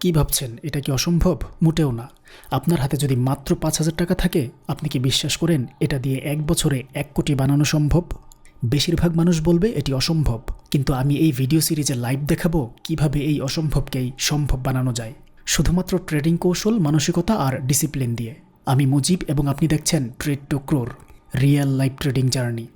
কি ভাবছেন? এটা কি অসম্ভব? মোটেও না। আপনার হাতে যদি মাত্র পাঁচ হাজার টাকা থাকে, আপনি কি বিশ্বাস করেন এটা দিয়ে এক বছরে এক কোটি বানানো সম্ভব? বেশিরভাগ মানুষ বলবে এটি অসম্ভব। কিন্তু আমি এই ভিডিও সিরিজে লাইভ দেখাবো কীভাবে এই অসম্ভবকেই সম্ভব বানানো যায়। শুধুমাত্র ট্রেডিং কৌশল, মানসিকতা আর ডিসিপ্লিন দিয়ে। আমি মুজিব এবং আপনি দেখছেন trade to crore real life trading journey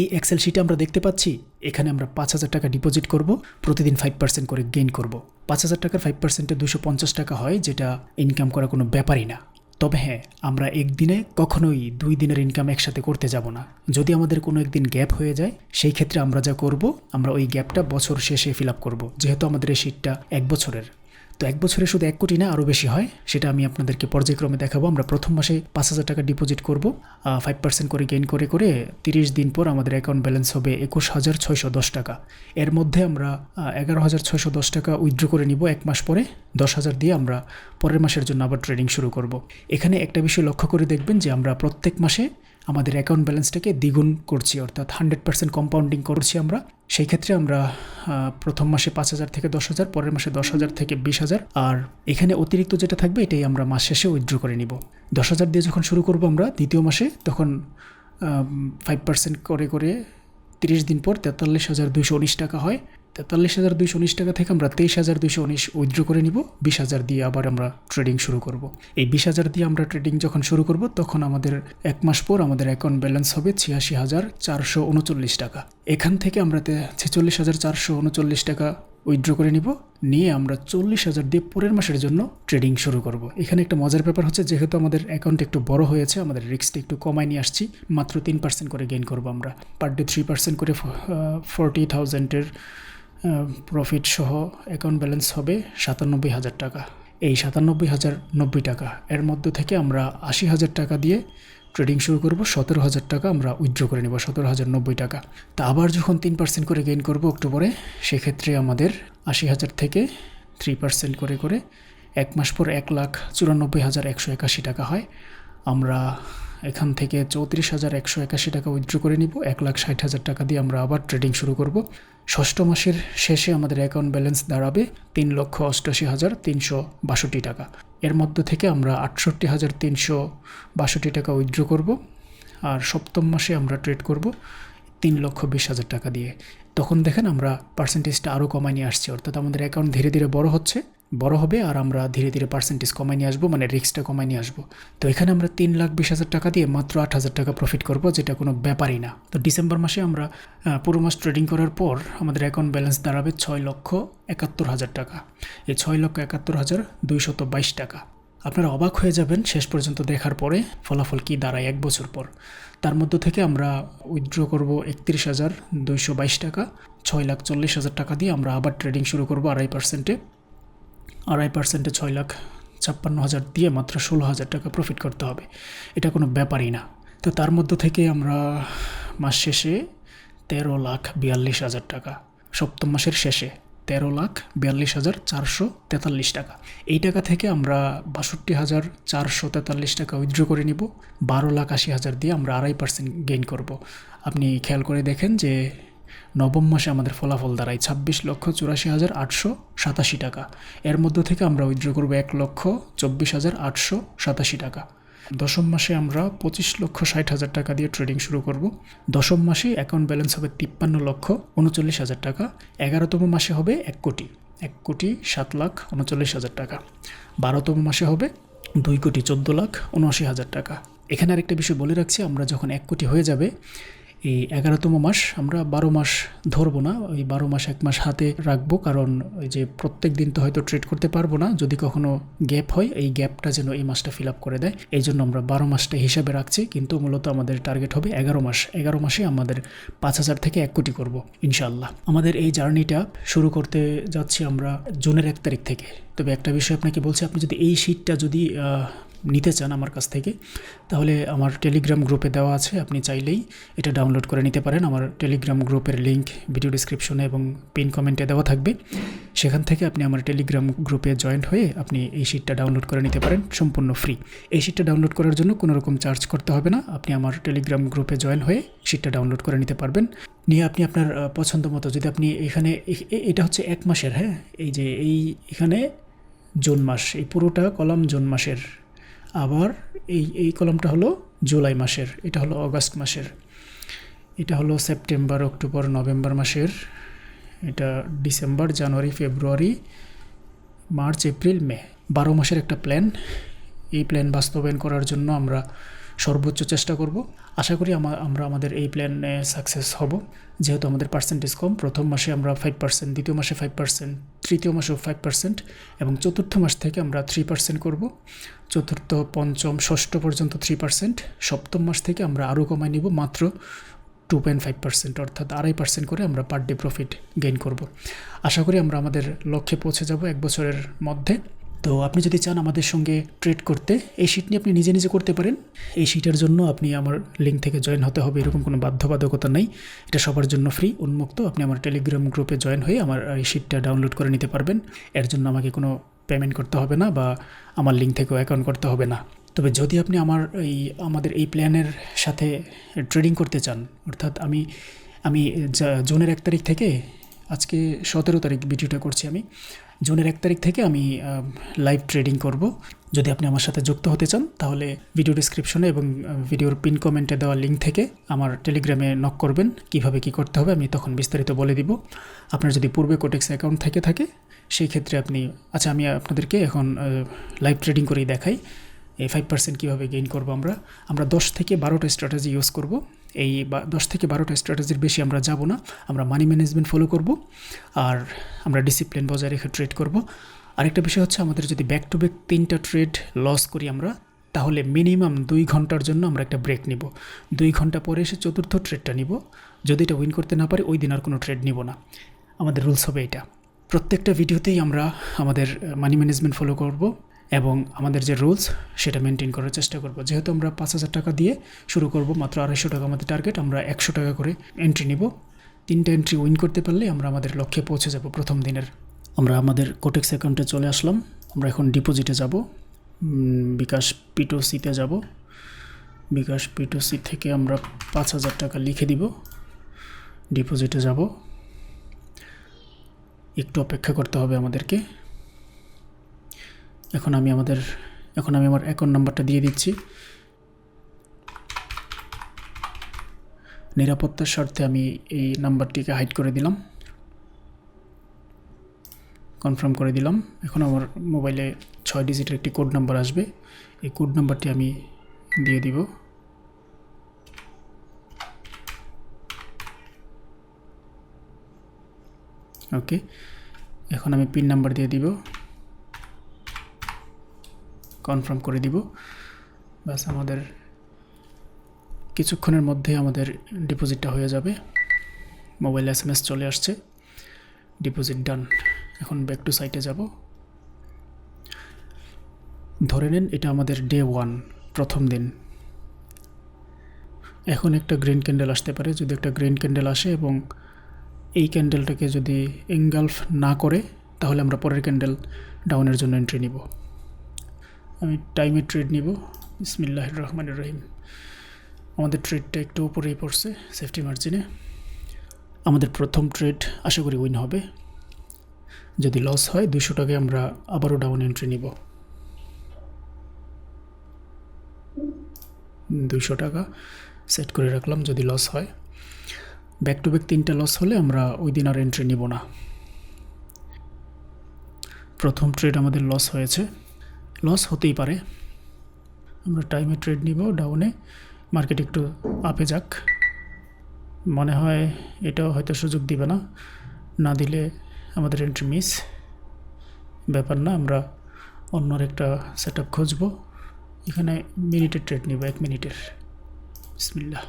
এই এক্সেল শিটে আমরা দেখতে পাচ্ছি, এখানে আমরা পাঁচ হাজার টাকা ডিপোজিট করব, প্রতিদিন ফাইভ পার্সেন্ট করে গেইন করব। পাঁচ হাজার টাকার ফাইভ পার্সেন্টে দুশো পঞ্চাশ টাকা হয়, যেটা ইনকাম করা কোনো ব্যাপারই না। তবে হ্যাঁ আমরা একদিনে কখনোই দুই দিনের ইনকাম একসাথে করতে যাব না। যদি আমাদের কোনো একদিন গ্যাপ হয়ে যায়, সেই ক্ষেত্রে আমরা যা করব, আমরা ওই গ্যাপটা বছর শেষে ফিল আপ করব, যেহেতু আমাদের এই শীতটা এক বছরের। তো এক বছরে শুধু এক কোটি না, আরও বেশি হয়। সেটা আমি আপনাদেরকে পর্যায়ক্রমে দেখাবো। আমরা প্রথম মাসে পাঁচ হাজার টাকা ডিপোজিট করব। ফাইভ পার্সেন্ট করে গেইন করে করে তিরিশ দিন পর আমাদের অ্যাকাউন্ট ব্যালেন্স হবে একুশ হাজার ছয়শো দশ টাকা। এর মধ্যে আমরা এগারো হাজার ছয়শো দশ টাকা উইথড্র করে নিব এক মাস পরে। দশ হাজার দিয়ে আমরা পরের মাসের জন্য আবার ট্রেডিং শুরু করব। এখানে একটা বিষয় লক্ষ্য করে দেখবেন যে আমরা প্রত্যেক মাসে আমাদের অ্যাকাউন্ট ব্যালেন্সটাকে দ্বিগুণ করছি, অর্থাৎ হান্ড্রেড পার্সেন্ট কম্পাউন্ডিং করছি আমরা। সেই ক্ষেত্রে আমরা প্রথম মাসে পাঁচ হাজার থেকে দশ হাজার, পরের মাসে দশ হাজার থেকে বিশ হাজার। আর এখানে অতিরিক্ত যেটা থাকবে, এটাই আমরা মাস শেষে উইথড্র করে নিব। দশ হাজার দিয়ে যখন শুরু করব আমরা, দ্বিতীয় মাসে, তখন ফাইভ পার্সেন্ট করে করে তিরিশ দিন পর তেতাল্লিশ হাজার দুইশো উনিশ টাকা হয়। তেতাল্লিশ হাজার দুইশো উনিশ টাকা থেকে আমরা তেইশ হাজার দুইশো উনিশ উইথড্র করে নিব। বিশ হাজার দিয়ে আবার আমরা ট্রেডিং শুরু করব। এই বিশ হাজার দিয়ে আমরা ট্রেডিং যখন শুরু করব, তখন আমাদের এক মাস পর আমাদের অ্যাকাউন্ট ব্যালেন্স হবে ছিয়াশি হাজার চারশো উনচল্লিশ টাকা। এখান থেকে আমরা ছেচল্লিশ হাজার চারশো উনচল্লিশ টাকা উইথড্র করে নিব। নিয়ে আমরা চল্লিশ হাজার দিয়ে পরের মাসের জন্য ট্রেডিং শুরু করব। এখানে একটা মজার ব্যাপার হচ্ছে, যেহেতু আমাদের অ্যাকাউন্ট একটু বড় হয়েছে, আমাদের রিস্কটা একটু কমায় নিয়ে আসছি, মাত্র তিন পার্সেন্ট করে গেইন করব আমরা। পার ডে থ্রি পার্সেন্ট করে ফোরটি থাউজেন্ডের প্রফিট সহ অ্যাকাউন্ট ব্যালেন্স হবে সাতানব্বই হাজার টাকা। এই সাতানব্বই হাজার নব্বই টাকা, এর মধ্যে থেকে আমরা আশি হাজার টাকা দিয়ে ট্রেডিং শুরু করব, সতেরো হাজার টাকা আমরা উইথড্র করে নেব, সতেরো হাজার নব্বই টাকা। তা আবার যখন তিন পার্সেন্ট করে গেইন করব অক্টোবরে, সেক্ষেত্রে আমাদের আশি হাজার থেকে থ্রি পার্সেন্ট করে করে এক মাস পর এক লাখ চুরানব্বই হাজার একশো একাশি টাকা হয়। আমরা এখান থেকে চৌত্রিশ হাজার একশো একাশি টাকা উইথড্র করে নিব। এক লাখ ষাট হাজার টাকা দিয়ে আমরা আবার ট্রেডিং শুরু করব। ষষ্ঠ মাসের শেষে আমাদের অ্যাকাউন্ট ব্যালেন্স দাঁড়াবে তিন লক্ষ অষ্টআশি হাজার তিনশো বাষট্টি টাকা। এর মধ্য থেকে আমরা আটষট্টি হাজার তিনশো বাষট্টি টাকা উইথড্র করব আর সপ্তম মাসে আমরা ট্রেড করব তিন লক্ষ বিশ হাজার টাকা দিয়ে। তখন দেখেন আমরা পার্সেন্টেজটা আরও কমায় নিয়ে আসছি। অর্থাৎ আমাদের অ্যাকাউন্ট ধীরে ধীরে বড় হচ্ছে। বড় হবে আর আমরা ধীরে ধীরে পার্সেন্টেজ কমায় নিয়ে আসব মানে রিস্কটা কমায় নিয়ে আসব। তো এখানে আমরা তিন লাখ বিশ হাজার টাকা দিয়ে মাত্র আট হাজার টাকা প্রফিট করব, যেটা কোনো ব্যাপারই না। তো ডিসেম্বর মাসে আমরা পুরো মাস ট্রেডিং করার পর আমাদের অ্যাকাউন্ট ব্যালেন্স দাঁড়াবে ছয় লক্ষ একাত্তর হাজার টাকা। এই ছয় লক্ষ একাত্তর হাজার দুইশত বাইশ টাকা। আপনারা অবাক হয়ে যাবেন শেষ পর্যন্ত দেখার পরে ফলাফল কি দাঁড়ায় এক বছর পর। তার মধ্য থেকে আমরা উইথড্র করব একত্রিশ হাজার দুইশো বাইশ টাকা। ছয় লাখ চল্লিশ হাজার টাকা দিয়ে আমরা আবার ট্রেডিং শুরু করব আড়াই পার্সেন্টে আড়াই পার্সেন্টে ছয় লাখ ছাপ্পান্ন হাজার দিয়ে মাত্র ষোলো হাজার টাকা প্রফিট করতে হবে। এটা কোনো ব্যাপারই না। তো তার মধ্য থেকে আমরা মাস শেষে তেরো লাখ বিয়াল্লিশ হাজার টাকা, সপ্তম মাসের শেষে তেরো লাখ বিয়াল্লিশ হাজার চারশো তেতাল্লিশ টাকা। এই টাকা থেকে আমরা বাষট্টি হাজার চারশো তেতাল্লিশ টাকা উইথড্র করে নিব। বারো লাখ আশি হাজার দিয়ে আমরা আড়াই পার্সেন্ট গেইন করব। আপনি খেয়াল করে দেখেন যে নবম মাসে আমাদের ফলাফল দাঁড়ায় ছাব্বিশ লক্ষ চুরাশি হাজার আটশো সাতাশি টাকা। এর মধ্য থেকে আমরা উইথড্র করব এক লক্ষ চব্বিশ হাজার আটশো সাতাশি টাকা। দশম মাসে আমরা পঁচিশ লক্ষ ষাট হাজার টাকা দিয়ে ট্রেডিং শুরু করব। দশম মাসে অ্যাকাউন্ট ব্যালেন্স হবে তিপ্পান্ন লক্ষ উনচল্লিশ হাজার টাকা। এগারোতম মাসে হবে এক কোটি। এক কোটি সাত লাখ উনচল্লিশ হাজার টাকা। বারোতম মাসে হবে দুই কোটি চোদ্দ লাখ উনআশি হাজার টাকা। এখানে আরেকটা বিষয় বলে রাখছি, আমরা যখন এক কোটি হয়ে যাবে এই এগারোতম মাস আমরা বারো মাস ধরবো না, ওই বারো মাস এক মাস হাতে রাখব, কারণ ওই যে প্রত্যেক দিন তো হয়তো ট্রেড করতে পারব না, যদি কখনো গ্যাপ হয়, এই গ্যাপটা যেন এই মাসটা ফিল আপ করে দেয়। এই জন্য আমরা বারো মাসটা হিসাবে রাখছি, কিন্তু মূলত আমাদের টার্গেট হবে এগারো মাস। এগারো মাসে আমাদের পাঁচ হাজার থেকে এক কোটি করব ইনশাল্লাহ আমাদের এই জার্নিটা শুরু করতে যাচ্ছি আমরা জুনের এক তারিখ থেকে। তবে একটা বিষয় আপনাকে বলছি, আপনি যদি এই শীটটা যদি নিতে চান আমার কাছ থেকে, তাহলে আমার টেলিগ্রাম গ্রুপে দেওয়া আছে, আপনি চাইলেই এটা ডাউনলোড করে নিতে পারেন। আমার টেলিগ্রাম গ্রুপের লিঙ্ক ভিডিও ডিসক্রিপশনে এবং পিন কমেন্টে দেওয়া থাকবে। সেখান থেকে আপনি আমার টেলিগ্রাম গ্রুপে জয়েন্ট হয়ে আপনি এই শিটটা ডাউনলোড করে নিতে পারেন, সম্পূর্ণ ফ্রি এই শিটটা ডাউনলোড করার জন্য কোনো রকম চার্জ করতে হবে না, আপনি আমার টেলিগ্রাম গ্রুপে জয়েন হয়ে শিটটা ডাউনলোড করে নিতে পারবেন। নিয়ে আপনি আপনার পছন্দ মতো যদি আপনি এখানে এটা হচ্ছে এক মাসের হ্যাঁ? এই যে এই, এখানে জুন মাস, এই পুরোটা কলাম জুন মাসের আবার এই এই কলমটা হলো জুলাই মাসের, এটা হলো অগাস্ট মাসের। এটা হলো সেপ্টেম্বর, অক্টোবর, নভেম্বর মাসের। এটা December, January, February, March, April, May. বারো মাসের একটা প্ল্যান। এই প্ল্যান বাস্তবায়ন করার জন্য আমরা সর্বোচ্চ চেষ্টা করব। আশা করি আমা- আমরা আমাদের এই প্ল্যানে সাকসেস হব। যেহেতু আমাদের পার্সেন্টেজ কম, প্রথম মাসে আমরা ফাইভ পার্সেন্ট দ্বিতীয় মাসে ফাইভ পার্সেন্ট তৃতীয় মাসেও ফাইভ পার্সেন্ট এবং চতুর্থ মাস থেকে আমরা থ্রি পার্সেন্ট করব। চতুর্থ, পঞ্চম, ষষ্ঠ পর্যন্ত থ্রি পার্সেন্ট সপ্তম মাস থেকে আমরা আরও কমাই নিব, মাত্র টু পয়েন্ট ফাইভ পার্সেন্ট অর্থাৎ আড়াই পার্সেন্ট করে আমরা পার ডে প্রফিট গেইন করব। আশা করি আমরা আমাদের লক্ষ্যে পৌঁছে যাব এক বছরের মধ্যে। তো আপনি যদি চান আমাদের সঙ্গে ট্রেড করতে, এই শিট নিয়ে আপনি নিজে নিজে করতে পারেন। এই শিটের জন্য আপনি আমার লিঙ্ক থেকে জয়েন হতে হবে, এরকম কোনো বাধ্যবাধকতা নেই। এটা সবার জন্য ফ্রি উন্মুক্ত। আপনি আমার টেলিগ্রাম গ্রুপে জয়েন হয়ে আমার এই শিটটা ডাউনলোড করে নিতে পারবেন। এর জন্য আমাকে কোনো পেমেন্ট করতে হবে না বা আমার লিঙ্ক থেকেও অ্যাকাউন্ট করতে হবে না। তবে যদি আপনি আমার এই, আমাদের এই প্ল্যানের সাথে ট্রেডিং করতে চান, অর্থাৎ আমি আমি জুনের এক তারিখ থেকে আজকে সতেরো তারিখ ভিডিওটা করছি আমি। জুনের এক তারিখ থেকে আমি লাইভ ট্রেডিং করব। যদি আপনি আমার সাথে যুক্ত হতে চান, তাহলে ভিডিও ডিসক্রিপশনে এবং ভিডিওর পিন কমেন্টে দেওয়া লিঙ্ক থেকে আমার টেলিগ্রামে নক করবেন, কীভাবে কি করতে হবে আমি তখন বিস্তারিত বলে দিব। আপনার যদি পূর্বে কোটেক্স অ্যাকাউন্ট থেকে থাকে, সেই ক্ষেত্রে আপনি আচ্ছা আমি আপনাদেরকে এখন লাইভ ট্রেডিং করেই দেখাই। এই ফাইভ পার্সেন্ট কীভাবে গেইন করব আমরা? আমরা দশ থেকে বারোটা স্ট্র্যাটেজি ইউজ করব। এই দশ থেকে বারোটা স্ট্র্যাটেজির বেশি আমরা যাব না। আমরা মানি ম্যানেজমেন্ট ফলো করব আর আমরা ডিসিপ্লিন বজায় রেখে ট্রেড করব। আরেকটা বিষয় হচ্ছে আমাদের যদি ব্যাক টু ব্যাক তিনটা ট্রেড লস করি আমরা, তাহলে মিনিমাম দুই ঘণ্টার জন্য আমরা একটা ব্রেক নিব। দুই ঘণ্টা পরে এসে চতুর্থ ট্রেডটা নিব। যদি এটা উইন করতে না পারি, ওই দিন আর কোনো ট্রেড নিব না। আমাদের রুলস হবে এটা। প্রত্যেকটা ভিডিওতেই আমরা আমাদের মানি ম্যানেজমেন্ট ফলো করব। এবং আমাদের যে রুলস সেটা মেনটেন করার চেষ্টা করব। যেহেতু আমরা পাঁচ হাজার টাকা দিয়ে শুরু করব, মাত্র আড়াইশো টাকা আমাদের টার্গেট আমরা একশো টাকা করে এন্ট্রি নিব। তিনটা এন্ট্রি উইন করতে পারলে আমরা আমাদের লক্ষ্যে পৌঁছে যাব প্রথম দিনের। আমরা আমাদের কোটেক্স অ্যাকাউন্টে চলে আসলাম। আমরা এখন ডিপোজিটে যাব। বিকাশ পিটোসিতে যাব। বিকাশ পিটোসি থেকে আমরা পাঁচ হাজার টাকা লিখে দিব। ডিপোজিটে যাব। একটু অপেক্ষা করতে হবে আমাদেরকে। এখন আমি আমাদের, এখন আমি আমার অ্যাকাউন্ট নাম্বারটা দিয়ে দিচ্ছি। নিরাপত্তার স্বার্থে আমি এই নাম্বারটিকে হাইড করে দিলাম। কনফার্ম করে দিলাম। এখন আমার মোবাইলে ছয় ডিজিটের একটি কোড নাম্বার আসবে। এই কোড নাম্বারটি আমি দিয়ে দিব। ওকে এখন আমি পিন নাম্বার দিয়ে দিব। কনফার্ম করে দিব। ব্যাস, আমাদের কিছুক্ষণের মধ্যে আমাদের ডিপোজিটটা হয়ে যাবে। মোবাইল এস এম এস চলে আসছে। Deposit done. এখন ব্যাক টু সাইটে যাব। ধরে নিন এটা আমাদের ডে ওয়ান, প্রথম দিন। এখন একটা গ্রিন ক্যান্ডেল আসতে পারে। যদি একটা গ্রিন ক্যান্ডেল আসে এবং এই ক্যান্ডেলটাকে যদি এঙ্গালফ না করে, তাহলে আমরা পরের ক্যান্ডেল ডাউনের জন্য এন্ট্রি নিব। আমি টাইমে ট্রেড নিব। বিসমিল্লাহ রহমান রহিম। আমাদের ট্রেডটা একটু উপরেই পড়ছে সেফটি মার্জিনে আমাদের প্রথম ট্রেড আশা করি উইন হবে। যদি লস হয় দুশো টাকায় আমরা আবারও ডাউন এন্ট্রি নিব। দুশো টাকা সেট করে রাখলাম যদি লস হয়। ব্যাক টু ব্যাক তিনটা লস হলে আমরা ওই দিন আর এন্ট্রি নিব না। প্রথম ট্রেড আমাদের লস হয়েছে। লস হতেই পারে। আমরা টাইমে ট্রেড নিব ডাউনে মার্কেট একটু আপে যাক। মনে হয় এটাও হয়তো সুযোগ দিবে না। না দিলে আমাদের এন্ট্রি মিস ব্যাপার না, আমরা অন্যর একটা সেট আপ খুঁজবো। এখানে মিনিটের ট্রেড নিব, এক মিনিটের বিসমিল্লাহ।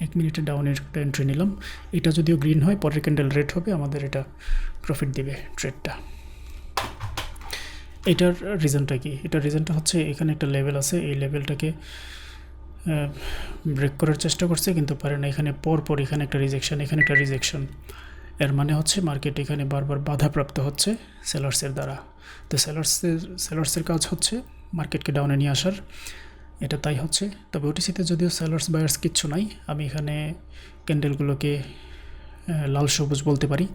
এক মিনিটে ডাউনের একটা এন্ট্রি নিলাম। এটা যদিও গ্রিন হয়, পরের ক্যান্ডেল রেড হবে, আমাদের এটা প্রফিট দিবে ট্রেডটা এটার রিজনটা কি? এটার রিজনটা হচ্ছে এখানে একটা লেভেল আছে, এই লেভেলটাকে ব্রেক করার চেষ্টা করছে, কিন্তু পারে না। এখানে পর পর এখানে একটা রিজেকশন এখানে একটা রিজেকশন এর মানে হচ্ছে মার্কেট এখানে বারবার বাধাপ্রাপ্ত হচ্ছে সেলার্সের দ্বারা। তো সেলার্সের সেলার্সের কাজ হচ্ছে মার্কেটকে ডাউনে নিয়ে আসার। এটা তাই হচ্ছে। তবে ওটিসিতে যদিও সেলার্স বায়ার্স কিচ্ছু নাই, আমি এখানে ক্যান্ডেলগুলোকে লাল সবুজ বলতে পারি।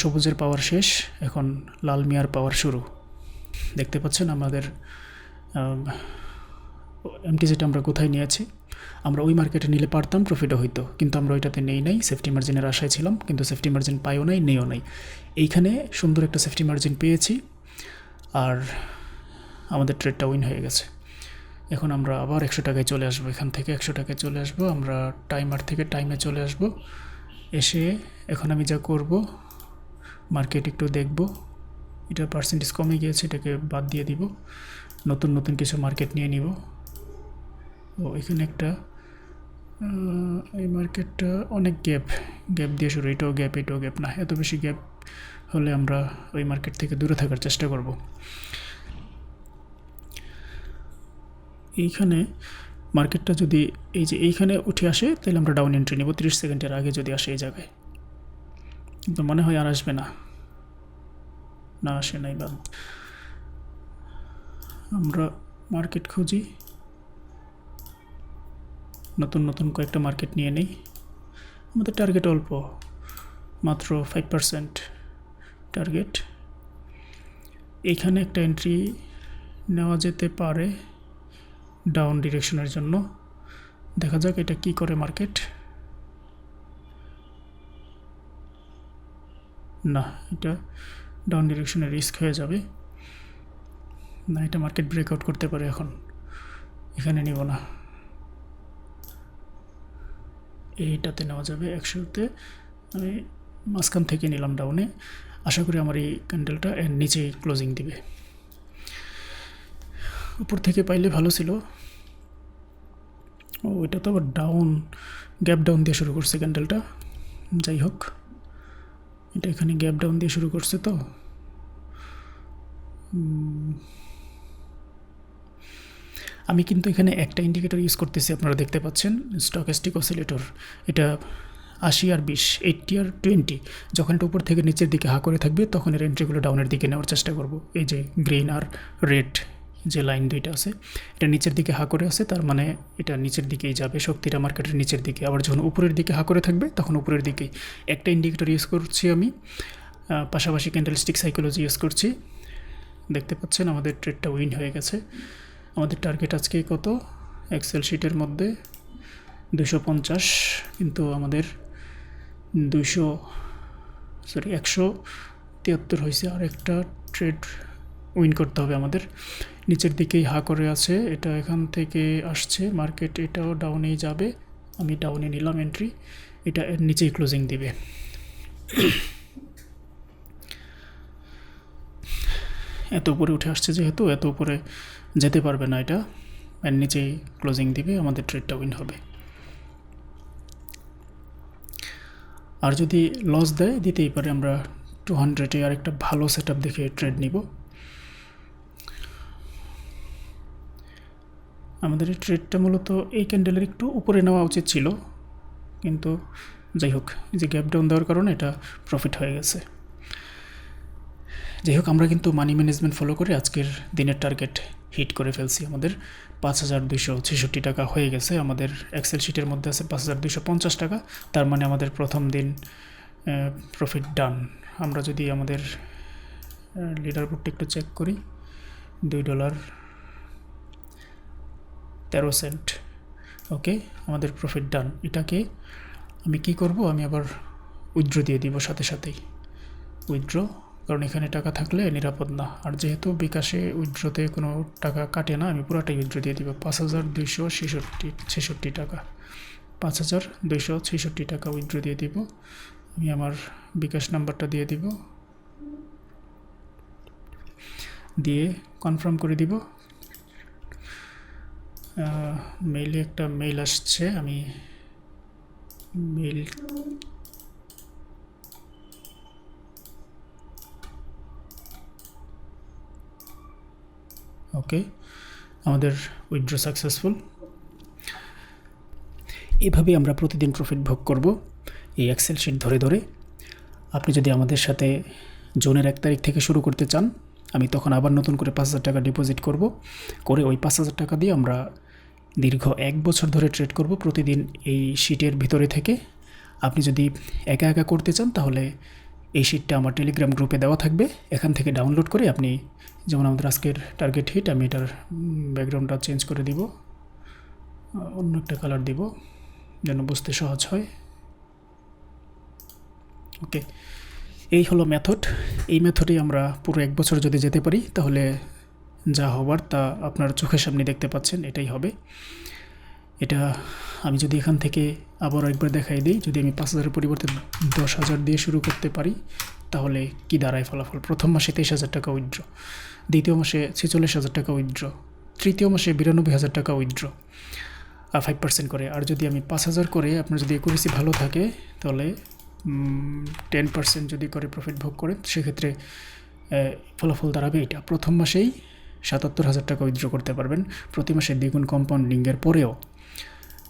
সবুজের পাওয়ার শেষ, এখন লাল মিয়ার পাওয়ার শুরু। দেখতে পাচ্ছেন আমাদের এমটি যেটা আমরা কোথায় নিয়েছি আমরা ওই মার্কেটে নিলে পারতাম প্রফিটও হইতো। কিন্তু আমরা ওইটাতে নেই নাই সেফটি মার্জিনের আশায় ছিলাম, কিন্তু সেফটি মার্জিন পাইও নাই নেও নাই। এইখানে সুন্দর একটা সেফটি মার্জিন পেয়েছি, আর আমাদের ট্রেডটা উইন হয়ে গেছে। এখন আমরা আবার একশো টাকায় চলে আসব, এখান থেকে একশো টাকায় চলে আসব, আমরা টাইমার থেকে টাইমে চলে আসব। এসে এখন আমি যা করব মার্কেট একটু দেখব এটার পার্সেন্টেজ কমে গিয়েছে, এটাকে বাদ দিয়ে দিব। নতুন নতুন কিছু মার্কেট নিয়ে নিব। ও এখানে একটা এই মার্কেটটা অনেক গ্যাপ গ্যাপ দিয়ে শুরু। এটাও গ্যাপ এটাও গ্যাপ না। এত বেশি গ্যাপ হলে আমরা ওই মার্কেট থেকে দূরে থাকার চেষ্টা করব। এইখানে মার্কেটটা যদি, এই যে এইখানে উঠে আসে, তাহলে আমরা ডাউন এন্ট্রি নেব। তিরিশ সেকেন্ডের আগে যদি আসে এই জায়গায়। কিন্তু মনে হয় আর আসবে না। না আসে নাই বা। আমরা মার্কেট খুঁজি। নতুন নতুন কয়েকটা মার্কেট নিয়ে নেই। আমাদের টার্গেট অল্প, মাত্র ফাইভ পারসেন্ট টার্গেট এখানে একটা এন্ট্রি নেওয়া যেতে পারে ডাউন ডিরেকশনের জন্য। দেখা যাক এটা কি করে মার্কেট না, এটা ডাউন ডিরেকশনে রিস্ক হয়ে যাবে। না, এটা মার্কেট ব্রেকআউট করতে পারে এখন। এখানে নিব না। এইটাতে নেওয়া যাবে একশোতে আমি মাঝখান থেকে নিলাম ডাউনে। আশা করি আমার এই ক্যান্ডেলটা এর নিচেই ক্লোজিং দিবে। উপর থেকে পাইলে ভালো ছিল। ও, এটা তো আবার ডাউন গ্যাপ ডাউন দিয়ে শুরু করছে ক্যান্ডেলটা যাই হোক। এটা এখানে গ্যাপ ডাউন দিয়ে শুরু করছে তো। আমি কিন্তু এখানে একটা ইন্ডিকেটর ইউজ করতেছি, আপনারা দেখতে পাচ্ছেন স্টকেস্টিক অসিলেটর এটা আশি আর বিশ এইটটি আর টোয়েন্টি যখন এটা উপর থেকে নিচের দিকে হা করে থাকবে, তখন এর এন্ট্রিগুলো ডাউনের দিকে নেওয়ার চেষ্টা করব। এই যে গ্রিন আর রেড যে লাইন দুইটা আছে, এটা নিচের দিকে হা করে আছে, তার মানে এটা নিচের দিকেই যাবে, শক্তিটা মার্কেটের নিচের দিকে। আবার যখন উপরের দিকে হা করে থাকবে, তখন উপরের দিকেই। একটা ইন্ডিকেটর ইউজ করছি আমি পাশাপাশি ক্যান্ডেলস্টিক সাইকোলজি ইউজ করছি। দেখতে পাচ্ছেন, আমাদের ট্রেডটা উইন হয়ে গেছে। আমাদের টার্গেট আজকে কত? এক্সেল শিটের মধ্যে দুশো পঞ্চাশ, কিন্তু আমাদের দুশো সরি একশো তিয়াত্তর হয়েছে। আর একটা ট্রেড উইন করতে হবে আমাদের। নিচের দিকেই হা করে আছে, এটা এখান থেকে আসছে, মার্কেট এটাও ডাউনেই যাবে। আমি ডাউনে নিলাম এন্ট্রি এটা এর নিচেই ক্লোজিং দিবে। এত উপরে উঠে আসছে যেহেতু, এত উপরে যেতে পারবে না এটা। এর নিচেই ক্লোজিং দিবে, আমাদের ট্রেডটা উইন হবে। আর যদি লস দেয়, দিতেই পারে। আমরা টু হান্ড্রেডে আরেকটা ভালো সেট আপ দেখে ট্রেড নিব। আমাদের ট্রেডটা মূলত এই ক্যান্ডেলের একটু উপরে নেওয়া উচিত ছিল। কিন্তু যাই হোক যে গ্যাপ ডাউন দেওয়ার কারণে এটা প্রফিট হয়ে গেছে। যাই হোক, আমরা কিন্তু মানি ম্যানেজমেন্ট ফলো করে আজকের দিনের টার্গেট হিট করে ফেলছি। আমাদের পাঁচ হাজার দুইশো ছেষট্টি টাকা হয়ে গেছে। আমাদের এক্সেল শিটের মধ্যে আছে পাঁচ হাজার দুইশো পঞ্চাশ টাকা। তার মানে আমাদের প্রথম দিন প্রফিট ডান আমরা যদি আমাদের লিডার বোর্ডটা একটু চেক করি, দুই ডলার তেরো সেন্ট। ওকে, আমাদের প্রফিট ডান এটাকে আমি কি করব? আমি আবার উইথড্র দিয়ে দিব সাথে সাথেই। উইথড্র কারণ এখানে টাকা থাকলে নিরাপদ না। আর যেহেতু বিকাশে উইথড্রতে কোনো টাকা কাটে না, আমি পুরোটাই উইথড্র দিয়ে দিব। পাঁচ হাজার দুইশো ছেষট্টি ছেষট্টি টাকা। পাঁচ হাজার দুইশো ছেষট্টি টাকা উইথড্র দিয়ে দিব। আমি আমার বিকাশ নাম্বারটা দিয়ে দিব। দিয়ে কনফার্ম করে দিব। মেইলে একটা মেইল আসছে, আমি মেইল ওকে আমাদের উইথড্র সাকসেসফুল এভাবে আমরা প্রতিদিন প্রফিট ভোগ করব এই এক্সেল শিট ধরে ধরে। আপনি যদি আমাদের সাথে জুনের এক তারিখ থেকে শুরু করতে চান, আমি তখন আবার নতুন করে পাঁচ হাজার টাকা ডিপোজিট করব। করে ওই পাঁচ হাজার টাকা দিয়ে আমরা দীর্ঘ এক বছর ধরে ট্রেড করব, প্রতিদিন এই শিটের ভিতরে থেকে। আপনি যদি একা একা করতে চান, তাহলে এই শিটটা আমার টেলিগ্রাম গ্রুপে দেওয়া থাকবে। এখান থেকে ডাউনলোড করে আপনি যেমন আমাদের আজকের টার্গেট হিট আমি এটার ব্যাকগ্রাউন্ডটা চেঞ্জ করে দিব। অন্য একটা কালার দিব, যেন বুঝতে সহজ হয়। ওকে এই হলো মেথড এই মেথডে আমরা পুরো এক বছর যদি যেতে পারি, তাহলে যা হবার তা আপনার চোখের সামনে দেখতে পাচ্ছেন, এটাই হবে। এটা আমি যদি এখান থেকে আবার একবার দেখাই দিই, যদি আমি পাঁচ হাজারের পরিবর্তে দশ হাজার দিয়ে শুরু করতে পারি, তাহলে কি দাঁড়ায় ফলাফল? প্রথম মাসে তেইশ হাজার টাকা উইথড্র, দ্বিতীয় মাসে ছেচল্লিশ হাজার টাকা উইথড্র, তৃতীয় মাসে বিরানব্বই হাজার টাকা উইথড্র ফাইভ পার্সেন্ট করে। আর যদি আমি পাঁচ হাজার করে আপনার যদি একুরেসি ভালো থাকে, তাহলে টেন পার্সেন্ট যদি করে প্রফিট ভোগ করেন, সেক্ষেত্রে ফলাফল দাঁড়াবে এটা। প্রথম মাসেই সাতাত্তর হাজার টাকা উইথড্র করতে পারবেন। প্রতি মাসে দ্বিগুণ কম্পাউন্ডিংয়ের পরেও।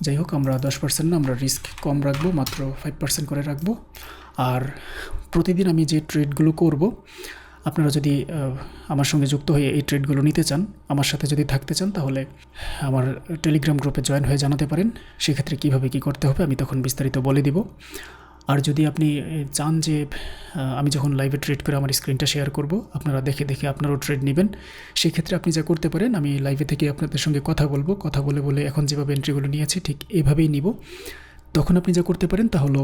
যাই হোক, আমরা দশ পার্সেন্ট না, আমরা রিস্ক কম রাখব, মাত্র ফাইভ পার্সেন্ট করে রাখব। আর প্রতিদিন আমি যে ট্রেডগুলো করব, আপনারা যদি আমার সঙ্গে যুক্ত হয়ে এই ট্রেডগুলো নিতে চান, আমার সাথে যদি থাকতে চান, তাহলে আমার টেলিগ্রাম গ্রুপে জয়েন হয়ে জানাতে পারেন। সেক্ষেত্রে কীভাবে কী করতে হবে আমি তখন বিস্তারিত বলে দিব। আর যদি আপনি চান যে আমি যখন লাইভে ট্রেড করে আমার স্ক্রিনটা শেয়ার করব, আপনারা দেখে দেখে আপনারাও ট্রেড নেবেন। সেক্ষেত্রে আপনি যা করতে পারেন, আমি লাইভে থেকে আপনাদের সঙ্গে কথা বলব। কথা বলে বলে এখন যেভাবে এন্ট্রিগুলো নিয়েছি, ঠিক এভাবেই নিব। তখন আপনি যা করতে পারেন তা হলো,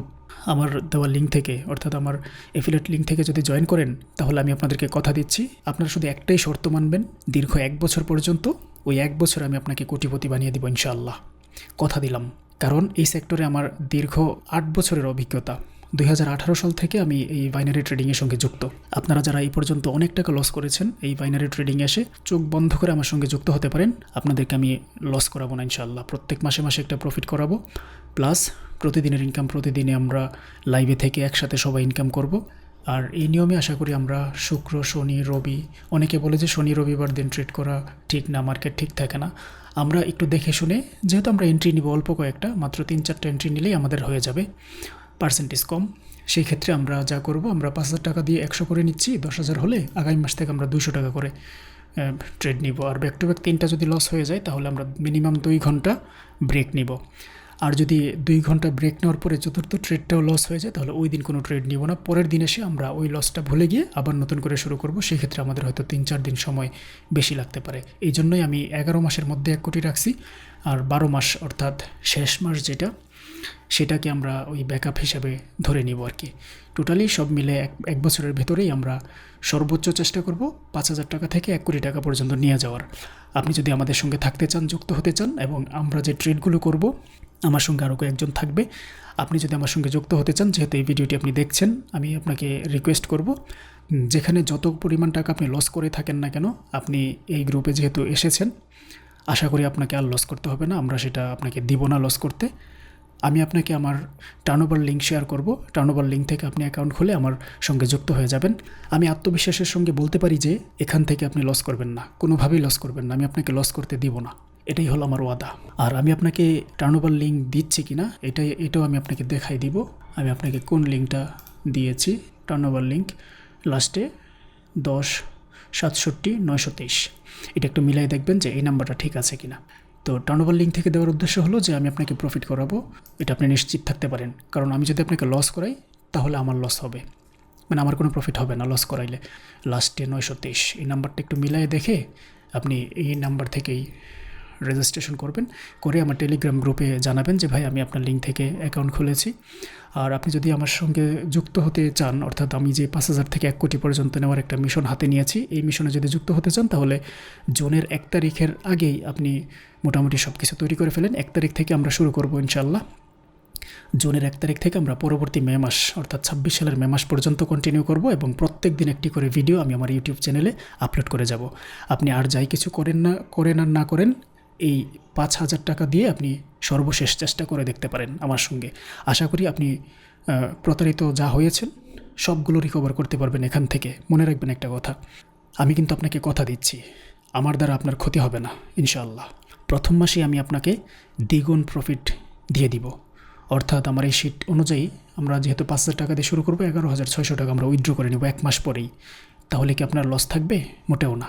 আমার দেওয়া লিঙ্ক থেকে, অর্থাৎ আমার এফিলেট লিঙ্ক থেকে যদি জয়েন করেন, তাহলে আমি আপনাদেরকে কথা দিচ্ছি। আপনারা শুধু একটাই শর্ত মানবেন, দীর্ঘ এক বছর পর্যন্ত, ওই এক বছর আমি আপনাকে কোটিপতি বানিয়ে দিব ইনশাআল্লাহ। কথা দিলাম। কারণ এই সেক্টরে আমার দীর্ঘ আট বছরের অভিজ্ঞতা। দুই হাজার আঠারো সাল থেকে আমি এই বাইনারি ট্রেডিংয়ের সঙ্গে যুক্ত। আপনারা যারা এই পর্যন্ত অনেক টাকা লস করেছেন, এই বাইনারি ট্রেডিং এসে চোখ বন্ধ করে আমার সঙ্গে যুক্ত হতে পারেন। আপনাদেরকে আমি লস করাবো না ইনশাল্লাহ প্রত্যেক মাসে মাসে একটা প্রফিট করাবো। প্লাস প্রতিদিনের ইনকাম প্রতিদিনে আমরা লাইভে থেকে একসাথে সবাই ইনকাম করব। আর এই নিয়মে আশা করি আমরা শুক্র, শনি, রবি, অনেকে বলে যে শনি, রবিবার দিন ট্রেড করা ঠিক না মার্কেট ঠিক থাকে না। আমরা একটু দেখে শুনে, যেহেতু আমরা এন্ট্রি নিব অল্প কয়েকটা, মাত্র তিন চারটা এন্ট্রি নিলেই আমাদের হয়ে যাবে। পার্সেন্টেজ কম। সেই ক্ষেত্রে আমরা যা করব, আমরা পাঁচ হাজার টাকা দিয়ে একশো করে নিচ্ছি, দশ হাজার হলে আগামী মাস থেকে আমরা দুশো টাকা করে ট্রেড নিব। আর ব্যাক টু ব্যাক তিনটা যদি লস হয়ে যায়, তাহলে আমরা মিনিমাম দুই ঘণ্টা ব্রেক নিব। আর যদি দুই ঘণ্টা ব্রেক নেওয়ার পরে চতুর্থ ট্রেডটাও লস হয়ে যায়, তাহলে ওই দিন কোনো ট্রেড নিব না। পরের দিন এসে আমরা ওই লসটা ভুলে গিয়ে আবার নতুন করে শুরু করব। সেই ক্ষেত্রে আমাদের হয়তো তিন চার দিন সময় বেশি লাগতে পারে। এই জন্যই আমি এগারো মাসের মধ্যে এক কোটি রাখছি। আর বারো মাস অর্থাৎ শেষ মাস যেটা, সেটাকে আমরা ওই ব্যাকআপ হিসাবে ধরে নিব আর কি। টোটালি সব মিলে এক এক বছরের ভেতরেই আমরা সর্বোচ্চ চেষ্টা করব পাঁচ হাজার টাকা থেকে এক কোটি টাকা পর্যন্ত নিয়ে যাওয়ার। আপনি যদি আমাদের সঙ্গে থাকতে চান, যুক্ত হতে চান এবং আমরা যে ট্রেডগুলো করব আমার সঙ্গে আরও কয়েকজন থাকবে। আপনি যদি আমার সঙ্গে যুক্ত হতে চান, যেহেতু এই ভিডিওটি আপনি দেখছেন, আমি আপনাকে রিকোয়েস্ট করব যেখানে যত পরিমাণ টাকা আপনি লস করে থাকেন না কেন, আপনি এই গ্রুপে যেহেতু এসেছেন, আশা করি আপনাকে আর লস করতে হবে না, আমরা সেটা আপনাকে দিব না লস করতে। আমি আপনাকে আমার টার্নওভার লিঙ্ক শেয়ার করব টার্নওভার লিঙ্ক থেকে আপনি অ্যাকাউন্ট খুলে আমার সঙ্গে যুক্ত হয়ে যাবেন। আমি আত্মবিশ্বাসের সঙ্গে বলতে পারি যে, এখান থেকে আপনি লস করবেন না, কোনোভাবেই লস করবেন না, আমি আপনাকে লস করতে দিব না। এটাই হলো আমার ওয়াদা। আর আমি আপনাকে টার্নওভার লিঙ্ক দিচ্ছি কি না এটাই, এটাও আমি আপনাকে দেখাই দিব। আমি আপনাকে কোন লিঙ্কটা দিয়েছি? টার্নওভার লিঙ্ক লাস্টে দশ, সাতষট্টি, নয়শো তেইশ। এটা একটু মিলাই দেখবেন যে এই নাম্বারটা ঠিক আছে কিনা। তো টার্নওভার লিঙ্ক থেকে দেওয়ার উদ্দেশ্য হলো যে আমি আপনাকে প্রফিট করাবো। এটা আপনি নিশ্চিত থাকতে পারেন। কারণ আমি যদি আপনাকে লস করাই, তাহলে আমার লস হবে। মানে আমার কোনো প্রফিট হবে না লস করাইলে। লাস্টে নয়শো তেইশ। এই নাম্বারটা একটু মিলাই দেখে আপনি এই নাম্বার থেকেই রেজিস্ট্রেশন করবেন, করে আমার টেলিগ্রাম গ্রুপে জানাবেন যে, ভাই, আমি আপনার লিঙ্ক থেকে অ্যাকাউন্ট খুলেছি। আর আপনি যদি আমার সঙ্গে যুক্ত হতে চান, অর্থাৎ আমি যে পাঁচ হাজার থেকে এক কোটি পর্যন্ত নেওয়ার একটা মিশন হাতে নিয়েছি, এই মিশনে যদি যুক্ত হতে চান, তাহলে জুনের এক তারিখের আগেই আপনি মোটামুটি সব কিছু তৈরি করে ফেলেন। এক তারিখ থেকে আমরা শুরু করব ইনশাল্লাহ জুনের এক তারিখ থেকে আমরা পরবর্তী মে মাস, অর্থাৎ ছাব্বিশ সালের মে মাস পর্যন্ত কন্টিনিউ করব এবং প্রত্যেক দিন একটি করে ভিডিও আমি আমার ইউটিউব চ্যানেলে আপলোড করে যাব। আপনি আর যাই কিছু করেন না, করেন আর না করেন এই পাঁচ হাজার টাকা দিয়ে আপনি সর্বশেষ চেষ্টা করে দেখতে পারেন আমার সঙ্গে। আশা করি আপনি প্রতারিত যা হয়েছেন, সবগুলো রিকভার করতে পারবেন এখান থেকে। মনে রাখবেন একটা কথা, আমি কিন্তু আপনাকে কথা দিচ্ছি, আমার দ্বারা আপনার ক্ষতি হবে না, ইনশাআল্লাহ। প্রথম মাসে আমি আপনাকে দ্বিগুণ প্রফিট দিয়ে দিব। অর্থাৎ আমার এই শিট অনুযায়ী আমরা যেহেতু পাঁচ হাজার টাকা দিয়ে শুরু করব, এগারো হাজার ছয়শো টাকা আমরা উইথড্র করে নেব এক মাস পরেই। তাহলে কি আপনার লস থাকবে? মোটেও না।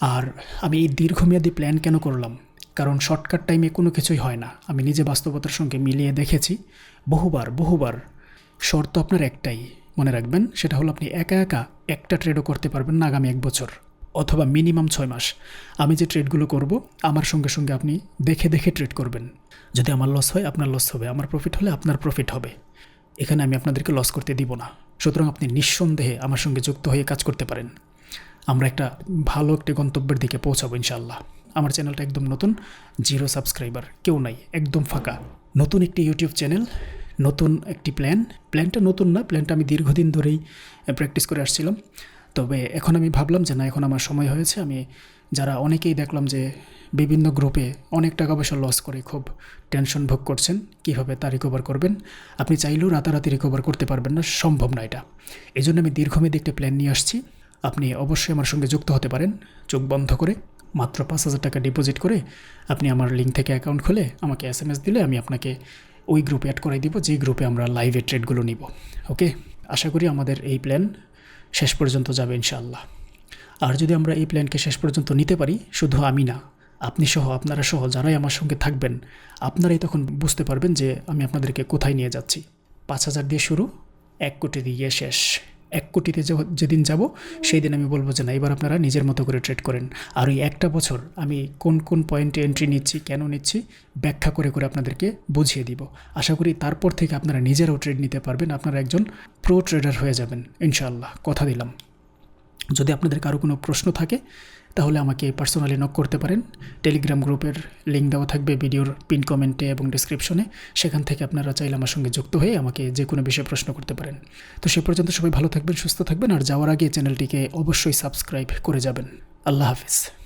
আর আমি এই দীর্ঘমেয়াদী প্ল্যান কেন করলাম? কারণ শর্টকাট টাইমে কোনো কিছুই হয় না। আমি নিজে বাস্তবতার সঙ্গে মিলিয়ে দেখেছি। বহুবার বহুবার। শর্ত আপনার একটাই। মনে রাখবেন, সেটা হলো আপনি একা একা একটা ট্রেডও করতে পারবেন না আগামী এক বছর অথবা মিনিমাম ছয় মাস। আমি যে ট্রেডগুলো করব, আমার সঙ্গে সঙ্গে আপনি দেখে দেখে ট্রেড করবেন। যদি আমার লস হয়, আপনার লস হবে। আমার প্রফিট হলে আপনার প্রফিট হবে। এখানে আমি আপনাদেরকে লস করতে দিব না। সুতরাং আপনি নিঃসন্দেহে আমার সঙ্গে যুক্ত হয়ে কাজ করতে পারেন। আমরা একটা ভালো একটি গন্তব্যের দিকে পৌঁছাবো ইনশাল্লাহ আমার চ্যানেলটা একদম নতুন, জিরো সাবস্ক্রাইবার, কেউ নাই, একদম ফাঁকা। নতুন একটি ইউটিউব চ্যানেল, নতুন একটি প্ল্যান, প্ল্যানটা নতুন না, প্ল্যানটা আমি দীর্ঘদিন ধরেই প্র্যাকটিস করে আসছিলাম। তবে এখন আমি ভাবলাম যে না, এখন আমার সময় হয়েছে, আমি যারা অনেকেই দেখলাম যে বিভিন্ন গ্রুপে অনেক টাকা পয়সা লস করে খুব টেনশন ভোগ করছেন, কীভাবে তা রিকভার করবেন? আপনি চাইলেও রাতারাতি রিকভার করতে পারবেন না, সম্ভব না এটা। এই জন্য আমি দীর্ঘমেয়াদী একটি প্ল্যান নিয়ে আসছি। আপনি অবশ্যই আমার সঙ্গে যুক্ত হতে পারেন। চোখ বন্ধ করে, মাত্র পাঁচ হাজার টাকা ডিপোজিট করে আপনি আমার লিঙ্ক থেকে অ্যাকাউন্ট খুলে আমাকে এস এম এস দিলে আমি আপনাকে ওই গ্রুপে অ্যাড করাই দিব, যেই গ্রুপে আমরা লাইভে ট্রেডগুলো নিব। ওকে আশা করি আমাদের এই প্ল্যান শেষ পর্যন্ত যাবে ইনশাআল্লাহ। আর যদি আমরা এই প্ল্যানকে শেষ পর্যন্ত নিতে পারি, শুধু আমি না, আপনি সহ, আপনারা সহ যারাই আমার সঙ্গে থাকবেন, আপনারাই তখন বুঝতে পারবেন যে আমি আপনাদেরকে কোথায় নিয়ে যাচ্ছি। পাঁচ হাজার দিয়ে শুরু, এক কোটি দিয়ে শেষ। এক কোটিতে যেদিন যাব সেই দিন আমি বলব যে না, এবার আপনারা নিজের মতো করে ট্রেড করেন। আর ওই একটা বছর আমি কোন কোন পয়েন্টে এন্ট্রি নিচ্ছি, কেন নিচ্ছি, ব্যাখ্যা করে করে আপনাদেরকে বুঝিয়ে দিব। আশা করি তারপর থেকে আপনারা নিজেরাও ট্রেড নিতে পারবেন, আপনারা একজন প্রো ট্রেডার হয়ে যাবেন, ইনশাআল্লাহ। কথা দিলাম। যদি আপনাদের কারও কোনো প্রশ্ন থাকে তাহলে আমাকে পার্সোনালি নক করতে পারেন। টেলিগ্রাম গ্রুপের লিঙ্ক দেওয়া থাকবে ভিডিওর পিন কমেন্টে এবং ডিসক্রিপশনে সেখান থেকে আপনারা চাইলে আমার সঙ্গে যুক্ত হয়ে আমাকে যে কোনো বিষয়ে প্রশ্ন করতে পারেন। তো সে পর্যন্ত সবাই ভালো থাকবেন, সুস্থ থাকবেন। আর যাওয়ার আগে চ্যানেলটিকে অবশ্যই সাবস্ক্রাইব করে যাবেন। আল্লাহ হাফিজ।